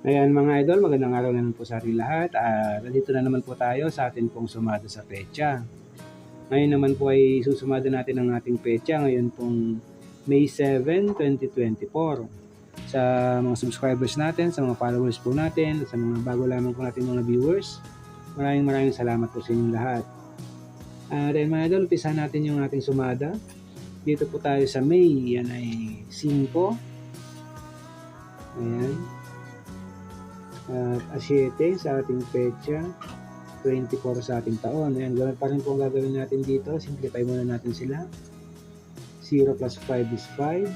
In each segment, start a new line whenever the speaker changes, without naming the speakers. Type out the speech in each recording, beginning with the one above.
Ayan mga idol, magandang araw naman po sa ating lahat. Ah, nandito na naman po tayo sa atin pong sumada sa pecha. Ngayon naman po ay susumada natin ang ating pecha ngayon pong May 7, 2024. Sa mga subscribers natin, sa mga followers po natin, sa mga bago lamang po natin mga viewers, maraming maraming salamat po sa inyong lahat. Ah, then mga idol, umpisa natin yung ating sumada. Dito po tayo sa May, yan ay 5. Ayan at uh, 7 sa ating pecha 24 sa ating taon. Ayan ganun pa rin po ang gagawin natin dito. Simplify muna natin sila. 0 plus 5 is 5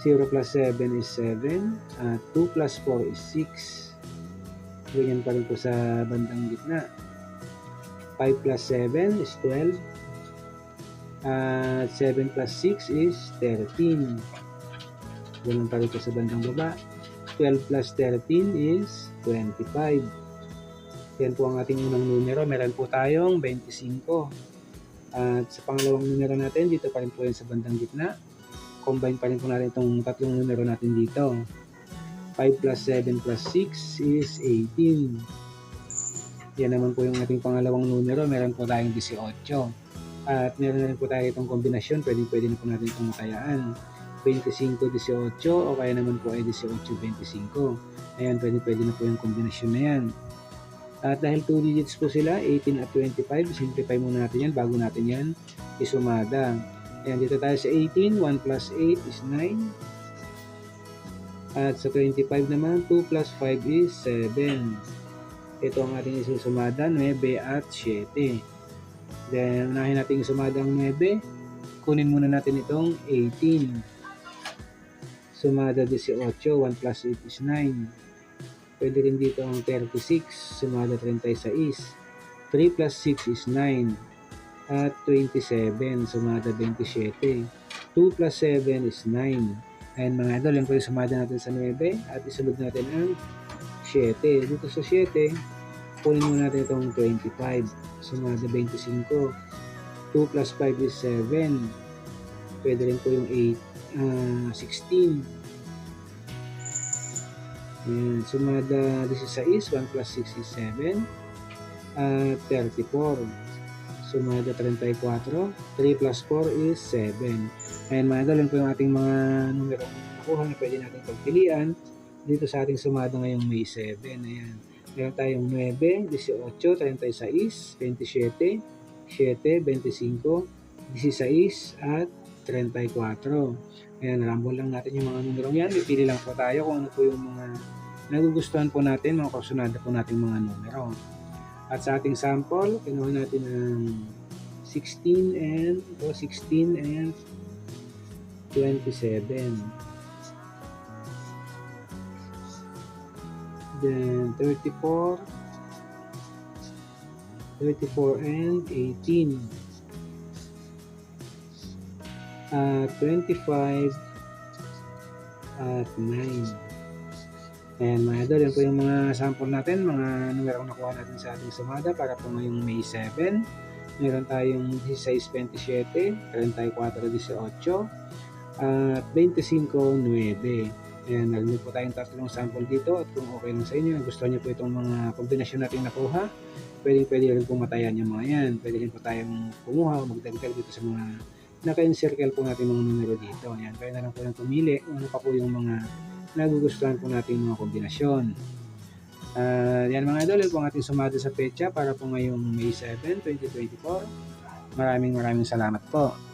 0 plus 7 is 7 at 2 plus 4 is 6 ganyan pa rin po sa bandang gitna. 5 plus 7 is 12 at 7 plus 6 is 13 ganun pa rin po sa bandang baba 12 plus 13 is 25. Yan po ang ating unang numero. Meron po tayong 25. At sa pangalawang numero natin, dito pa rin po yan sa bandang gitna. Combine pa rin po natin itong tatlong numero natin dito. 5 plus 7 plus 6 is 18. Yan naman po yung ating pangalawang numero. Meron po tayong 18. At meron na rin po tayo itong kombinasyon. Pwede, pwede na po natin itong matayaan. 25-18 o kaya naman po ay 18-25. Ayan, pwede, pwede na po yung kombinasyon na yan. At dahil 2 digits po sila, 18 at 25, simplify muna natin yan bago natin yan isumada. Ayan, dito tayo sa 18, 1 plus 8 is 9. At sa 25 naman, 2 plus 5 is 7. Ito ang ating isusumada, 9 at 7. Then, unahin natin isumada ang 9. Kunin muna natin itong 18 sumada 18, 1 plus 8 is 9. Pwede rin dito ang 36, sumada 36. 3 plus 6 is 9. At 27, sumada 27. 2 plus 7 is 9. Ayan mga idol, yan po sumada natin sa 9 at isunod natin ang 7. Dito sa 7, kunin muna natin itong 25, sumada 25. 2 plus 5 is 7. Pwede rin po yung 8, uh, 16. Ayan, sumada 16, 1 plus 6 is 7. At 34. Sumada 34. 3 plus 4 is 7. Ayan mga idol, po yung ating mga numero nakuha na pwede natin pagpilian dito sa ating sumada ngayong May 7. Ayan. Meron tayong 9, 18, 36, 27, 7, 25, 16, at 34. Ayan, rambol lang natin yung mga numero yan. Ipili lang po tayo kung ano po yung mga nagugustuhan po natin, mga kasunada po natin mga numero. At sa ating sample, kinuha natin ang 16 and, o 16 and 27. Then 34, 34 and 18 at 25 at 9. Ayan mga idol, yan po yung mga sample natin, mga numerong nakuha natin sa ating sumada para po ngayong May 7. Meron tayong 16-27, 34-18, at 25-9. Ayan, narinig po tayong tatlong sample dito at kung okay lang sa inyo, gusto niyo po itong mga kombinasyon natin nakuha, pwede pwede rin po matayan yung mga yan. Pwede rin po tayong kumuha magdagdag dito sa mga naka-encircle po natin mga numero dito. Ayan, kaya na lang po yung pumili kung ano pa po yung mga nagugustuhan po natin mga kombinasyon. Uh, yan mga idol, po ang ating sumada sa pecha para po ngayong May 7, 2024. Maraming maraming salamat po.